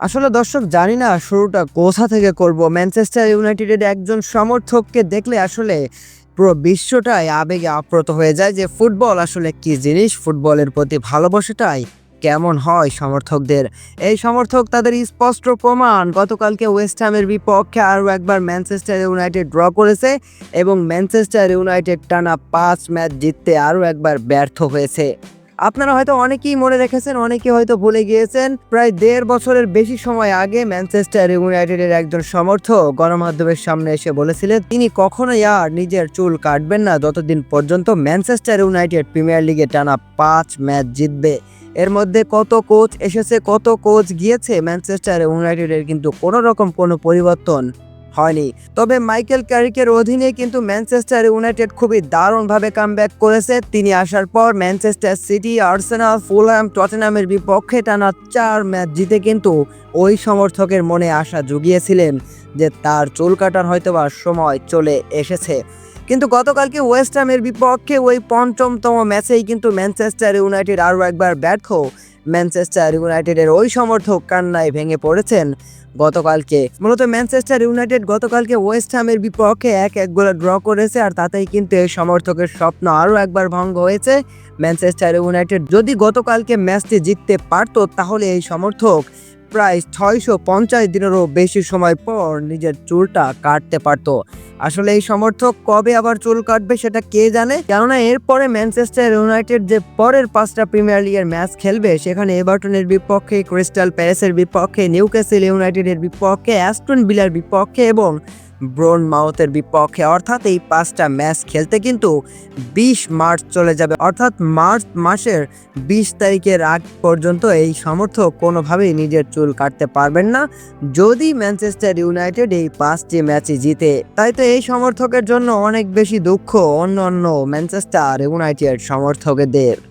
আসলে দর্শক, জানি না শুরুটা কোথা থেকে করব। ম্যানচেস্টার ইউনাইটেডের একজন সমর্থককে দেখলে আসলে পুরো বিশ্বটাই আবেগে আপ্রত হয়ে যায় যে ফুটবল আসলে কি জিনিস? ফুটবলের প্রতি ভালোবাসাটাই কেমন হয় সমর্থকদের? এই সমর্থক তাদের স্পষ্ট প্রমাণ। গতকালকে ওয়েস্ট হ্যামের বিপক্ষে আরও একবার ম্যানচেস্টার ইউনাইটেড ড্র করেছে এবং ম্যানচেস্টার ইউনাইটেড টানা পাঁচ ম্যাচ জিততে আরও একবার ব্যর্থ হয়েছে। আপনারা হয়তো অনেকেই মনে রেখেছেন অনেকে হয়তো ভুলে গিয়েছেন, প্রায় দেড় বছরের বেশি সময় আগে ম্যানচেস্টার ইউনাইটেডের একজন সমর্থক গণমাধ্যমের সামনে এসে বলেছিলেন, তিনি কখনোই আর নিজের চুল কাটবেন না, যতদিন পর্যন্ত ম্যানচেস্টার ইউনাইটেড প্রিমিয়ার লিগে টানা পাঁচ ম্যাচ জিতবে। এর মধ্যে কত কোচ এসেছে, কত কোচ গিয়েছে, ম্যানচেস্টার ইউনাইটেডের কিন্তু কোনো রকম কোনো পরিবর্তন হয়নি। তবে মাইকেল ক্যারিকের অধীনে কিন্তু ম্যানচেস্টার ইউনাইটেড খুবই দারুণভাবে কামব্যাক করেছে। তিনি আসার পর ম্যানচেস্টার সিটি, আর্সেনাল ফুলহ্যাম টটেনামের বিপক্ষে টানা চার ম্যাচ জিতে কিন্তু ওই সমর্থকের মনে আশা জুগিয়েছিলেন যে তার চুল কাটার হয়তোবা সময় চলে এসেছে। কিন্তু গতকালকে ওয়েস্ট হ্যামের বিপক্ষে ওই পঞ্চমতম ম্যাচেই কিন্তু ম্যানচেস্টার ইউনাইটেড আরও একবার ব্যর্থ। ম্যানচেস্টার ইউনাইটেডের ওই সমর্থক কান্নায় ভেঙে পড়েছেন গতকালকে। মূলত ম্যানচেস্টার ইউনাইটেড গতকালকে ওয়েস্ট হ্যামের বিপক্ষে এক এক গোলে ড্র করেছে আর তাতেই কিন্তু এই সমর্থকের স্বপ্ন আরও একবার ভঙ্গ হয়েছে। ম্যানচেস্টার ইউনাইটেড যদি গতকালকে ম্যাচটি জিততে পারতো তাহলে এই সমর্থক প্রায় ছয়শো পঞ্চাশ দিনেরও বেশি সময় পর নিজের চুলটা কাটতে পারত। আসলে এই সমর্থক কবে আবার চুল কাটবে সেটা কে জানে? কেননা এরপরে ম্যানচেস্টার ইউনাইটেড যে পরের পাঁচটা প্রিমিয়ার লিগের ম্যাচ খেলবে, সেখানে এভারটনের বিপক্ষে, ক্রিস্টাল প্যালেসের বিপক্ষে, নিউক্যাসেল ইউনাইটেডের বিপক্ষে, অ্যাস্টন বিলার বিপক্ষে এবং ব্রোন মাউথের বিপক্ষে, অর্থাৎ এই পাঁচটা ম্যাচ খেলতে কিন্তু বিশ মার্চ চলে যাবে। অর্থাৎ মার্চ মাসের বিশ তারিখের আগ পর্যন্ত এই সমর্থক কোনোভাবেই নিজের চুল কাটতে পারবেন না। যদি ম্যানচেস্টার ইউনাইটেড এই পাঁচটি ম্যাচই জিতে, তাই তো এই সমর্থকের জন্য অনেক বেশি দুঃখ অন্য অন্য ম্যানচেস্টার ইউনাইটেড সমর্থকদের।